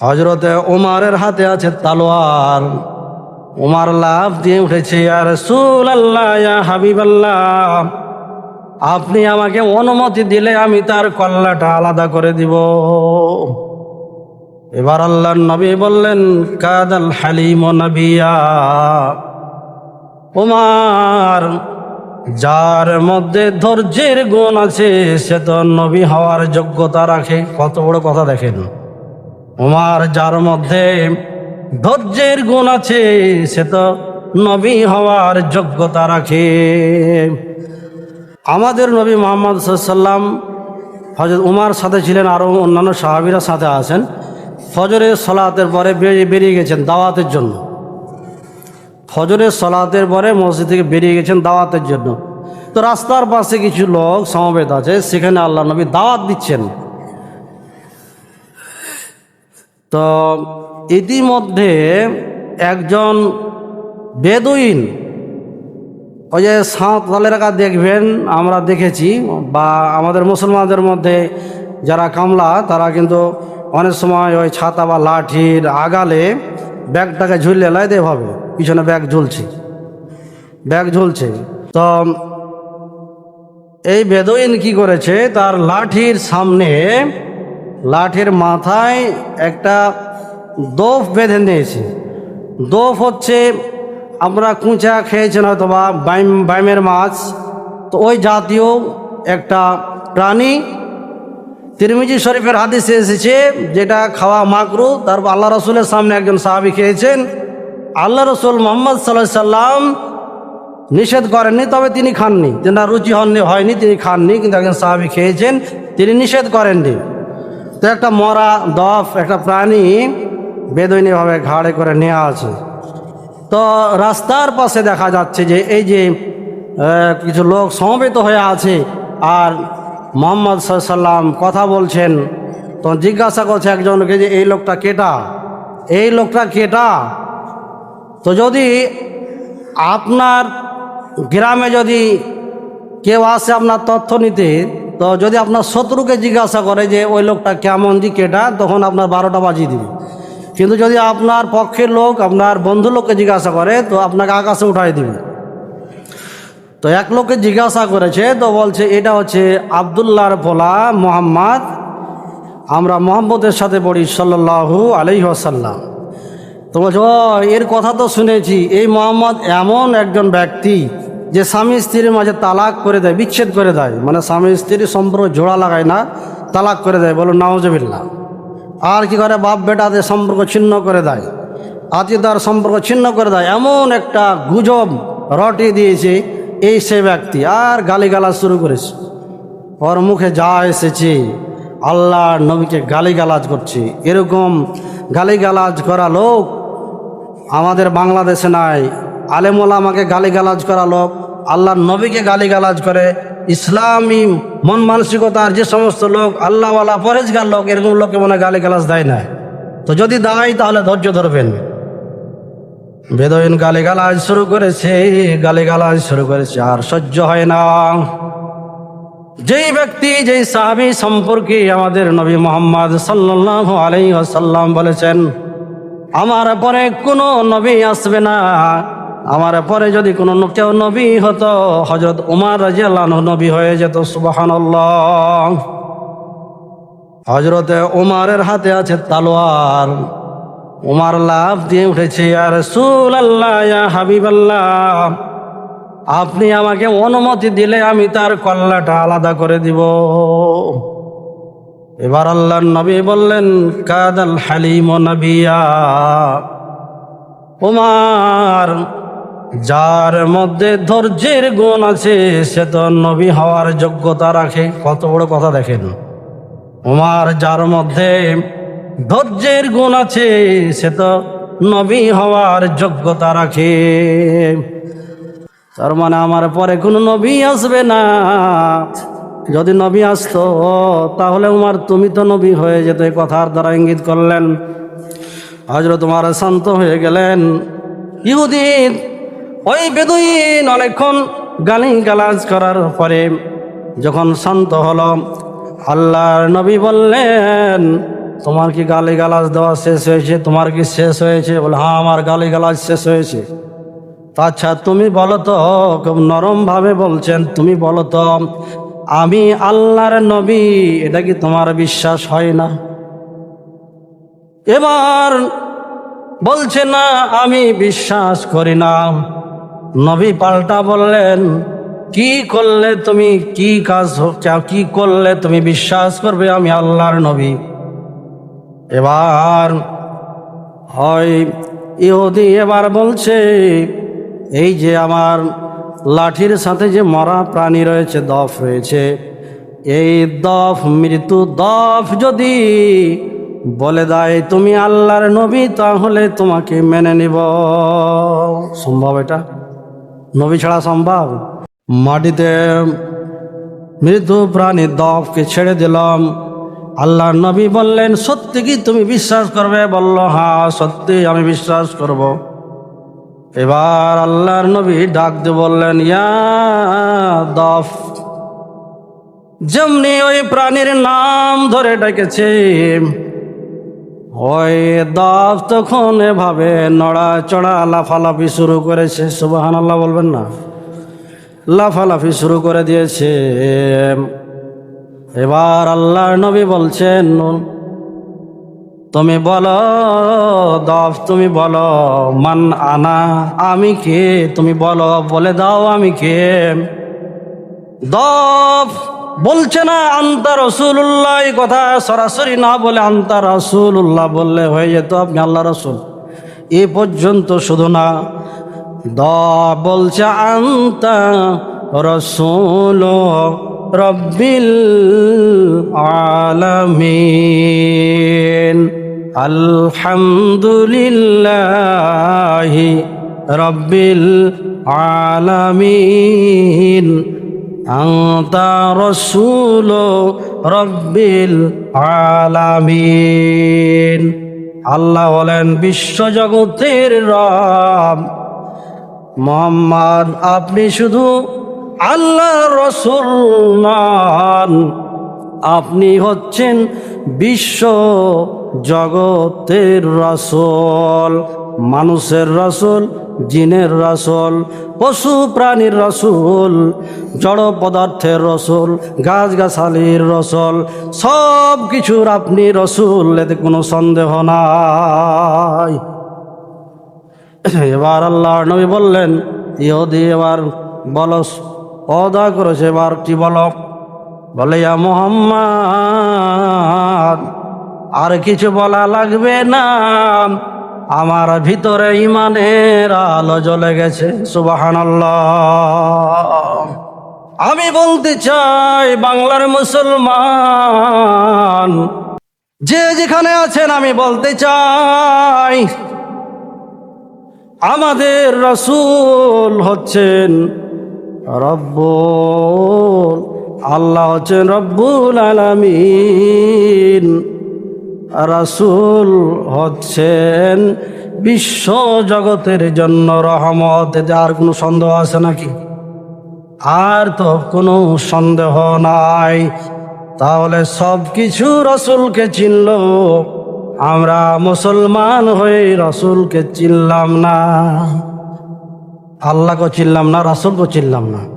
হজরতে ওমারের হাতে আছে তালোয়ার। ওমার লাভ দিয়ে উঠেছে আর সুল আল্লাহ হাবিব আল্লাহ আপনি আমাকে অনুমতি দিলে আমি তার কল্লাটা আলাদা করে দিব। এবার আল্লাহ নবী বললেন, কাদাল হালিম নবিয়া। ওমার যার মধ্যে ধৈর্যের গুণ আছে, সে তো নবী হওয়ার যোগ্যতা রাখে। কত বড় কথা দেখেন। ওমার যার মধ্যে ধৈর্যের গুণ আছে, সে তো নবী হওয়ার যোগ্যতা রাখে। আমাদের নবী মোহাম্মদ সাল্লাম হজরত উমার সাথে ছিলেন আরও অন্যান্য সাহাবিরা সাথে আছেন। ফজরের সলাতের পরে বেরিয়ে গেছেন দাওয়াতের জন্য। ফজরের সলাতের পরে মসজিদ থেকে বেরিয়ে গেছেন দাওয়াতের জন্য। তো রাস্তার পাশে কিছু লোক সমবেত আছে, সেখানে আল্লাহ নবী দাওয়াত দিচ্ছেন। তো ইতিমধ্যে একজন বেদুইন, ওই যে এলাকা দেখবেন, আমরা দেখেছি, বা আমাদের মুসলমানদের মধ্যে যারা কামলা, তারা কিন্তু অনেক সময় ওই ছাতা বা লাঠির আগালে ব্যাগটাকে ঝুলিয়ে লাই দেভাবে পিছনে ব্যাগ ঝুলছে ব্যাগ ঝুলছে। তো এই বেদইন কি করেছে, তার লাঠির সামনে লাঠির মাথায় একটা দোফ বেঁধে নিয়েছে। দোফ হচ্ছে আমরা কুঁচা খেয়েছেন হয়তো বা বাইম, বাইমের মাছ। তো ওই জাতীয় একটা প্রাণী তিরমিজি শরীফের হাদিসে এসেছে, যেটা খাওয়া মাকরু, তারপর আল্লাহ রসুলের সামনে একজন সাহাবি খেয়েছেন। আল্লাহ রসুল মোহাম্মদ সাল্লাহ সাল্লাম নিষেধ করেননি, তবে তিনি খাননি। যেটা রুচি হননি, হয়নি, তিনি খাননি, কিন্তু একজন সাহাবি খেয়েছেন, তিনি নিষেধ করেননি। তো একটা মরা দফ, একটা প্রাণী বেদনীয়ভাবে ঘাড়ে করে নেওয়া আছে তো রাস্তার পাশে দেখা যাচ্ছে যে এই যে কিছু লোক সমবেত হয়ে আছে আর মোহাম্মদ সাল্লাম কথা বলছেন। তো জিজ্ঞাসা করছে একজনকে যে, এই লোকটা কেটা? এই লোকটা কেটা? তো যদি আপনার গ্রামে যদি কেউ আসে আপনার তথ্য নিতে তো যদি আপনার শত্রুকে জিজ্ঞাসা করে যে ওই লোকটা কেমন জি কেটা তখন আপনার বারোটা বাজিয়ে দিবে। কিন্তু যদি আপনার পক্ষের লোক, আপনার বন্ধু লোককে জিজ্ঞাসা করে, তো আপনাকে আকাশে উঠাই দিবে। তো এক লোককে জিজ্ঞাসা করেছে, তো বলছে, এটা হচ্ছে আবদুল্লাহর পোলা মোহাম্মদ। আমরা মোহাম্মদের সাথে পড়ি সাল্লাহু আলাইহি আসাল্লাম তো বলছে, ও, এর কথা তো শুনেছি। এই মোহাম্মদ এমন একজন ব্যক্তি যে স্বামী স্ত্রীর মাঝে তালাক করে দেয়, বিচ্ছেদ করে দেয় মানে স্বামী স্ত্রীর সম্পর্ক জোড়া লাগায় না, তালাক করে দেয়, বলো নওয়াজবিল্লা আর কি করে? বাপ বেটাদের সম্পর্ক ছিন্ন করে দেয় আত্মীয়তার সম্পর্ক ছিন্ন করে দেয়, এমন একটা গুজব রটিয়ে দিয়েছে এই সে ব্যক্তি, আর গালিগালাজ শুরু করেছে। ওর মুখে যা এসেছে আল্লাহ নবীকে গালিগালাজ করছে। এরকম গালিগালাজ করা লোক আমাদের বাংলাদেশে নাই আলেমুল আমাকে গালিগালাজ করা লোক আল্লাহর নবীকে গালিগালাজ করে, ইসলামী মন মানসিকতার যে সমস্ত লোক, আল্লাহওয়ালা পরেজগার লোক, এরকম লোককে মনে গালিগালাজ দেয় না। তো যদি দেয়, তাহলে ধৈর্য ধরবেন। বেদইন গালিগালাজ শুরু করেছে, গালিগালাজ শুরু করেছে, আর সহ্য হয় না। যেই ব্যক্তি, যেই সাহাবি সম্পর্কে আমাদের নবী মোহাম্মদ সাল্লাহ আলাই সাল্লাম বলেছেন, আমার পরে কোনো নবী আসবে না। আমার পরে যদি কোনো কেউ নবী হতো হজরত উমার রাজিয়াল্লাহ নবী হয়ে যেত সুবাহান হজরতে উমারের হাতে আছে তালোয়ার। উমার লাভ দিয়ে উঠেছে আর সুল আল্লাহ হাবিব আল্লাহ আপনি আমাকে অনুমতি দিলে আমি তার কল্লাটা আলাদা করে দিব। এবার আল্লাহ নবী বললেন, কাদাল হালিম নবিয়া। উমার যার মধ্যে ধৈর্যের গুণ আছে, সে তো নবী হওয়ার যোগ্যতা রাখে। কত বড় কথা দেখেন। উমার যার মধ্যে ধৈর্যের গুণ আছে, সে তো নবী হওয়ার যোগ্যতা রাখে। তার মানে আমার পরে কোনো নবী আসবে না। যদি নবী আসতো, তাহলে উমার তুমি তো নবী হয়ে যেত এই কথার দ্বারা ইঙ্গিত করলেন। হজরত তোমার শান্ত হয়ে গেলেন। ইহুদিন ওই বেদুইন অনেকক্ষণ গালি গালাজ করার পরে যখন শান্ত হলো, আল্লাহর নবী বললেন, তোমার কি গালি গালাজ দেওয়া শেষ হয়েছে? তোমার কি শেষ হয়েছে? বলে হ্যাঁ আমার গালি গালাজ শেষ হয়েছে। আচ্ছা তুমি বলো তো, খুব নরমভাবে বলছেন, তুমি বলো তো, আমি আল্লাহর নবী, এটা কি তোমার বিশ্বাস হয় না? এবার বলছে, না, আমি বিশ্বাস করি না। নবী পাল্টা বললেন, কি করলে তুমি কি কাজ কি করলে তুমি বিশ্বাস করবে আমি আল্লাহর নবী? এবার হয়, ইহুদি এবার বলছে, এই যে আমার লাঠির সাথে যে মরা প্রাণী রয়েছে, দফ রয়েছে, এই দফ, মৃত্যু দফ যদি বলে দেয় তুমি আল্লাহর নবী, তাহলে তোমাকে মেনে নিব। সম্ভব এটা? নবী ছাড়া সম্ভব। মাটিতে মৃদু প্রাণী দফকে ছেড়ে দিলাম। আল্লাহর নবী বললেন, সত্যি কি তুমি বিশ্বাস করবে? বলল হ্যাঁ সত্যি আমি বিশ্বাস করব। এবার আল্লাহর নবী ডাক দিয়ে বললেন, ইয়া দফ, যেমনি ওই প্রাণীর নাম ধরে ডেকেছে ওই দফ তখন এভাবে নড়া চড়া লাফালাফি শুরু করেছে। সুবাহান আল্লাহ বলবেন না? লাফালাফি শুরু করে দিয়েছে। এবার আল্লাহর নবী বলছেন, তুমি বলো, দফ তুমি বলো, মান আনা, আমি কে? তুমি বলো, বলে দাও আমি কে? দফ বলছে না, আন্তা রসুল্লাহ এই কথা সরাসরি না বলে আন্তা রসুল্লাহ বললে হয়ে যেত আপনি আল্লাহ রসুল। এ পর্যন্ত শুধু না, দ বলছে, আন্তা রসুল রব্বিল আলামিন আলহামদুলিল্লাহি রব্বিল আলামিন আন্তা রসুল রব্বিল আলামিন। আল্লাহ হলেন বিশ্বজগতের রব। মোহাম্মদ, আপনি শুধু আল্লাহ রসুল নন, আপনি হচ্ছেন বিশ্ব জগতের রসল। মানুষের রসুল, জিনের রসুল, পশু প্রাণীর রসুল, জড় পদার্থের রসুল, গাছগাছালির রসুল, সব কিছুর আপনি রসুল, এতে কোনো সন্দেহ নাই। এবার আল্লাহ নবী বললেন, ইহুদি, এবার বলো অদা করেছে, এবার কি বলো? বলে, ইয়া মোহাম্মদ, আর কিছু বলা লাগবে না। আমার ভিতরে ইমানের আলো জ্বলে গেছে সুবাহান আমি বলতে চাই, বাংলার মুসলমান, যে যেখানে আছেন, আমি বলতে চাই, আমাদের রসুল হচ্ছেন রব্বুল, আল্লাহ হচ্ছেন রব্বুল আলামিন। রাসুল হচ্ছেন বিশ্ব জগতের জন্য রহমত। এতে আর কোনো সন্দেহ আছে নাকি? আর তো কোনো সন্দেহ নাই। তাহলে সব কিছু রসুলকে চিনল। আমরা মুসলমান হয়ে রসুলকে চিনলাম না। আল্লাহকে চিনলাম না রাসুলকে চিনলাম না।